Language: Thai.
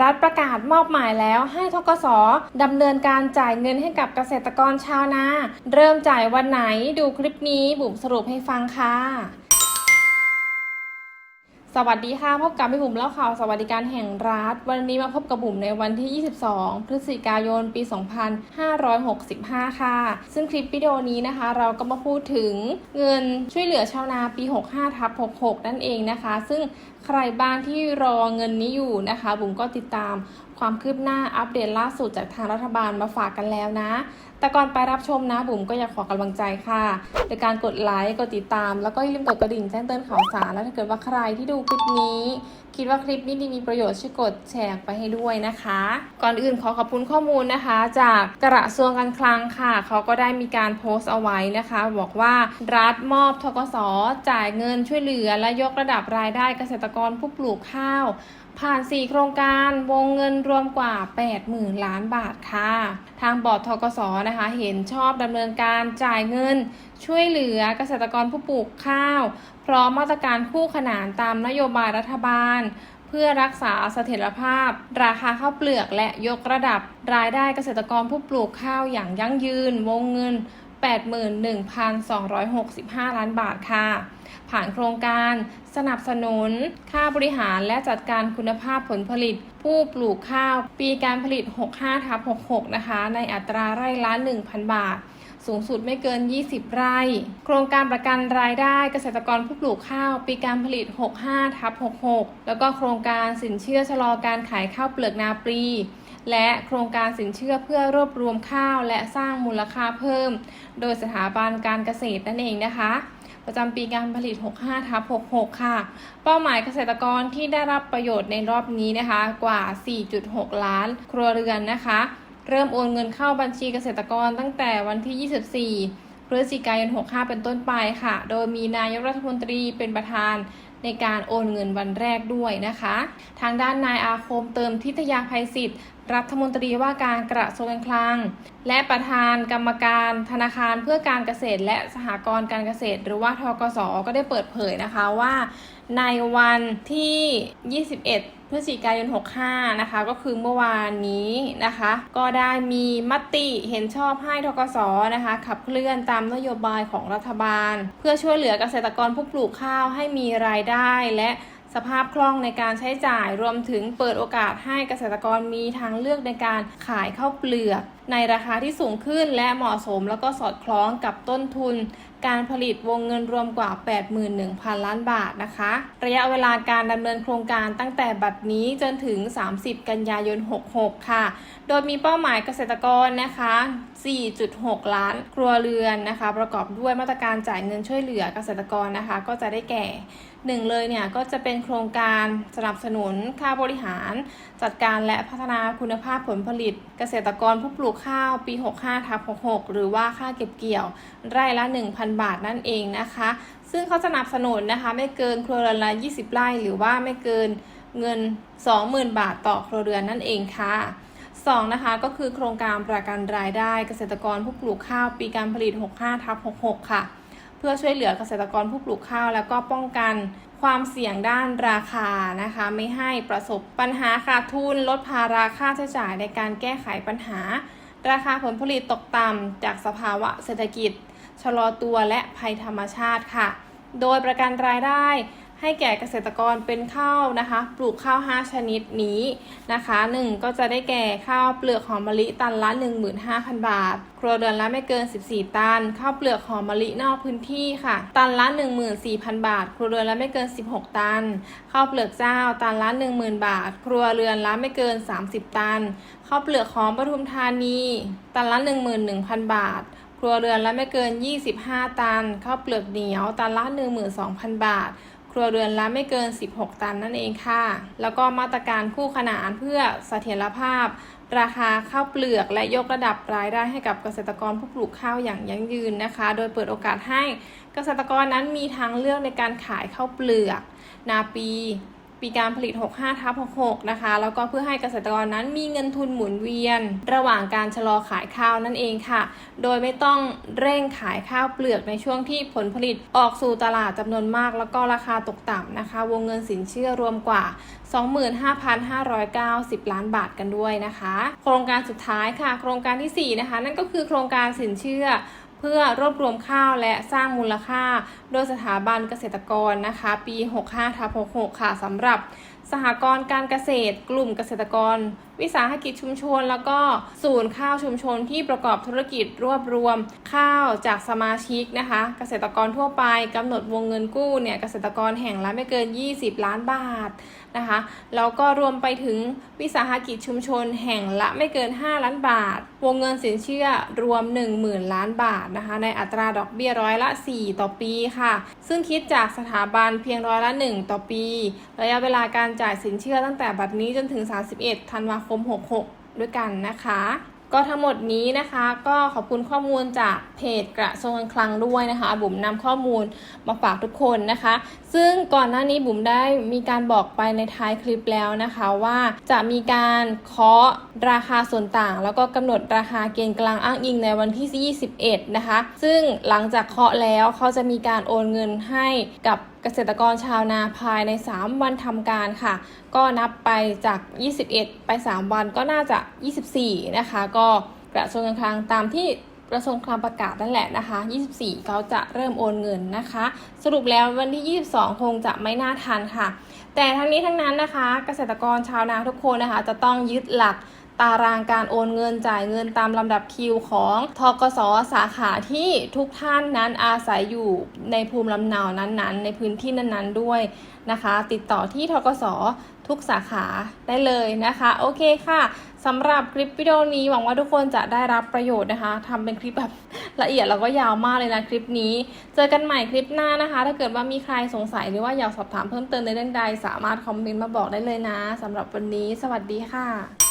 รัฐประกาศมอบหมายแล้วให้ทกสดำเนินการจ่ายเงินให้กับเกษตรกรชาวนา เริ่มจ่ายวันไหนดูคลิปนี้บุ๋มสรุปให้ฟังค่ะ สวัสดีค่ะพบกับพี่บุ๋มเล่าข่าวสวัสดิการแห่งรัฐ วันนี้มาพบกับบุ๋มในวันที่ 22 พฤศจิกายน ปี 2565 ค่ะ ซึ่งคลิปวิดีโอนี้นะคะ เราก็มาพูดถึงเงินช่วยเหลือชาวนาปี 65ทับ66 นั่นเองนะคะ ซึ่งใครบ้างที่รอเงินนี้อยู่นะคะ บุ๋มก็ติดตามความคืบหน้าอัปเดตล่าสุดจากทางรัฐบาลมาฝากกันแล้วนะ แต่ก่อนไปรับชมนะบุ๋มก็อยากขอกำลังใจค่ะโดยการกดไลค์กดติดตาม แล้วก็อย่าลืมกดกระดิ่งแจ้งเตือนข่าวสารแล้วถ้าเกิดว่าใครที่ดูคลิปนี้ คิดว่าคลิปนี้ดีมีประโยชน์ช่วยกดแชร์ไปให้ด้วยนะคะ ก่อนอื่นขอขอบคุณข้อมูลนะคะ จากกระทรวงการคลังค่ะเขาก็ได้มีการโพสต์เอาไว้นะคะ บอกว่ารัฐมอบทกสจ่ายเงินช่วยเหลือและยกระดับรายได้เกษตรกรผู้ปลูกข้าวผ่าน 4 โครงการวงเงินรวมกว่า 80,000 ล้านบาทค่ะ ทางบอร์ดทกสนะคะ เห็นชอบดำเนินการจ่ายเงิน ช่วยเหลือเกษตรกรผู้ปลูกข้าว พร้อมมาตรการคู่ขนานตามนโยบายรัฐบาล เพื่อรักษาเสถียรภาพ ราคาข้าวเปลือกและยกระดับรายได้เกษตรกรผู้ปลูกข้าวอย่างยั่งยืน วงเงิน 81,265 ล้านบาทค่ะ ผ่านโครงการสนับสนุน ค่าบริหารและจัดการคุณภาพผลผลิต ผู้ปลูกข้าว ปีการผลิต 65ทับ66 นะคะ ในอัตราไร่ละ 1,000 บาท สูงสุดไม่เกิน 20 ไร่ โครงการประกันรายได้เกษตรกรผู้ปลูกข้าว ปีการผลิต 65ทับ66 แล้วก็โครงการสินเชื่อชะลอการขายข้าวเปลือกนาปลี และโครงการสินเชื่อเพื่อรวบรวมข้าวและสร้างมูลค่าเพิ่ม โดยสถาบันการเกษตรนั่นเองนะคะ ประจำปีการผลิต 65ทับ66 ค่ะ เป้าหมายเกษตรกรที่ได้รับประโยชน์ในรอบนี้นะคะ กว่า 4.6 ล้านครัวเรือนนะคะ เริ่มโอนเงินเข้าบัญชีเกษตรกรตั้งแต่วันที่ 24 พฤศจิกายน 65 เป็นต้นไปค่ะ โดยมีนายกรัฐมนตรีเป็นประธานในการโอนเงินวันแรกด้วยนะคะ ทางด้านนายอาคมเติมทิทยาภัยศิษย์รัฐมนตรีว่าการกระทรวงการคลัง และประธานกรรมการธนาคารเพื่อการเกษตร และสหกรณ์การเกษตร หรือว่าทกสก็ได้เปิดเผยนะคะว่า ในวันที่ 21 พฤศจิกายน 65 นะคะ ก็คือเมื่อวานนี้นะคะ ก็ได้มีมติเห็นชอบให้ทกสนะคะ ขับเคลื่อนตามนโยบายของรัฐบาล เพื่อช่วยเหลือเกษตรกรผู้ปลูกข้าวให้มีรายได้และ สภาพคล่องในการใช้จ่ายรวมถึงเปิดโอกาสให้เกษตรกรมีทางเลือกในการขายข้าวเปลือกในราคาที่สูงขึ้นและเหมาะสมแล้วก็สอดคล้องกับต้นทุน การผลิตวงเงินรวมกว่า 81,000 ล้านบาทนะคะ ระยะเวลาการดำเนินโครงการตั้งแต่บัดนี้จนถึง 30 กันยายน 66 ค่ะ โดยมีเป้าหมายเกษตรกรนะคะ 4.6 ล้านครัวเรือนนะคะ ประกอบด้วยมาตรการจ่ายเงินช่วยเหลือเกษตรกรนะคะ ก็จะได้แก่หนึ่งเลยเนี่ยก็จะเป็นโครงการสนับสนุนค่าบริหารจัดการและพัฒนาคุณภาพผลผลิต เกษตรกรผู้ปลูกข้าวปี 65ทับ66 หรือว่าค่าเก็บเกี่ยว ไร่ละ 1,000 บาทนั่นเองนะคะ ซึ่งเขาสนับสนุนนะคะ ไม่เกินครัวเรือนละ 20 ไร่ หรือว่าไม่เกินเงิน 20,000 บาทต่อครัวเรือนนั่นเองค่ะสองนะคะก็คือโครงการประกันรายได้เกษตรกรผู้ปลูกข้าวปีการผลิต 65ทับ66 ค่ะ เพื่อช่วยเหลือเกษตรกรผู้ปลูกข้าว แล้วก็ป้องกัน ความเสี่ยงด้านราคานะคะ ไม่ให้ประสบปัญหาขาดทุนลดภาระค่าใช้จ่ายในการแก้ไขปัญหา ราคาผลผลิตตกต่ำจากสภาวะเศรษฐกิจ ชะลอตัวและภัยธรรมชาติค่ะ โดยประกันรายได้ ให้แก่เกษตรกรเป็นข้าวนะคะ ปลูกข้าว 5 ชนิดนี้นะคะ 1 ก็จะได้แก่ข้าวเปลือกหอมมะลิตันละ 15,000 บาท ครัวเรือนละไม่เกิน 14 ตัน ข้าวเปลือกหอมมะลินอกพื้นที่ค่ะ ตันละ 14,000 บาท ครัวเรือนละไม่เกิน 16 ตัน ข้าวเปลือกเจ้าตันละ 10,000 บาท ครัวเรือนละไม่เกิน 30 ตัน ข้าวเปลือกหอมปทุมธานี ตันละ 11,000 บาทครัวเรือนละไม่เกิน 25 ตัน ข้าวเปลือกเหนียวตันละ 12,000 บาท ครัวเรือนละไม่เกิน 16 ตันนั่นเองค่ะ แล้วก็มาตรการคู่ขนานเพื่อเสถียรภาพ ราคาข้าวเปลือกและยกระดับรายได้ให้กับเกษตรกรผู้ปลูกข้าวอย่างยั่งยืนนะคะ โดยเปิดโอกาสให้เกษตรกรนั้นมีทางเลือกในการขายข้าวเปลือก นาปี ปีการผลิต 65ทับ66 นะคะ แล้วก็เพื่อให้เกษตรกรนั้นมีเงินทุนหมุนเวียน ระหว่างการชะลอขายข้าวนั่นเองค่ะ โดยไม่ต้องเร่งขายข้าวเปลือกในช่วงที่ผลผลิตออกสู่ตลาดจำนวนมาก แล้วก็ราคาตกต่ำนะคะ วงเงินสินเชื่อรวมกว่า 25,590 ล้านบาทกันด้วยนะคะ โครงการสุดท้ายค่ะ โครงการทีสี่4 นะคะ นั่นก็คือโครงการสินเชื่อ พื่อรวบรวมข้าวและสร้างมูลค่า โดยสถาบันเกษตรกรนะคะ ปี 65ทับ66 ค่ะสำหรับ สหกรณ์การเกษตร กลุ่มเกษตรกร วิสาหกิจชุมชน แล้วก็ศูนย์ข้าวชุมชนที่ประกอบธุรกิจรวบรวม ข้าวจากสมาชิกนะคะ เกษตรกรทั่วไปกำหนดวงเงินกู้เนี่ยเกษตรกรแห่งละไม่เกิน 20 ล้านบาทนะคะแล้วก็รวมไปถึงวิสาหกิจชุมชนแห่งละไม่เกิน 5 ล้านบาท วงเงินสินเชื่อรวม 10,000 ล้านบาทนะคะในอัตราดอกเบี้ยร้อยละ 4 ต่อปีค่ะ ซึ่งคิดจากสถาบันเพียงร้อยละ 1 ต่อปี ระยะเวลาการจ่ายสินเชื่อตั้งแต่บัดนี้จนถึง 31 ธันวาคม 66 ด้วยกันนะคะ ก็ทั้งหมดนี้นะคะก็ขอบคุณข้อมูลจากเพจกระทรวงการคลังด้วยนะคะบุ๋มนำข้อมูลมาฝากทุกคนนะคะ ซึ่งก่อนหน้านี้บุ๋มได้มีการบอกไปในท้ายคลิปแล้วนะคะว่าจะมีการเคาะราคาส่วนต่าง แล้วก็กำหนดราคาเกณฑ์กลางอ้างอิงในวันที่ 21 นะคะ ซึ่งหลังจากเคาะแล้วเขาจะมีการโอนเงินให้กับ เกษตรกรชาวนาภายใน 3 วันทำการค่ะ ก็นับไปจาก 21 ไป 3 วันก็น่าจะ 24 นะคะ ก็กระทรวงการคลังตามที่กระทรวงคลังประกาศนั่นแหละนะคะ 24 เขาจะเริ่มโอนเงินนะคะ สรุปแล้ววันที่ 22 คงจะไม่น่าทันค่ะ แต่ทั้งนี้ทั้งนั้นนะคะ เกษตรกรชาวนาทุกคนนะคะ จะต้องยึดหลัก ตารางการโอนเงินจ่ายเงินตามลำดับคิวของทกสสาขาที่ทุกท่านนั้นอาศัยอยู่ในภูมิลำเนานั้นๆ ในพื้นที่นั้นๆด้วยนะคะ ติดต่อที่ทกสทุกสาขาได้เลยนะคะ โอเคค่ะสำหรับคลิปวิดีโอนี้หวังว่าทุกคนจะได้รับประโยชน์นะคะทำเป็นคลิปแบบละเอียดแล้วก็ยาวมากเลยนะคลิปนี้ เจอกันใหม่คลิปหน้านะคะ ถ้าเกิดว่ามีใครสงสัยหรือว่าอยากสอบถามเพิ่มเติมในเรื่องใด สามารถคอมเมนต์มาบอกได้เลยนะสำหรับวันนี้ สวัสดีค่ะ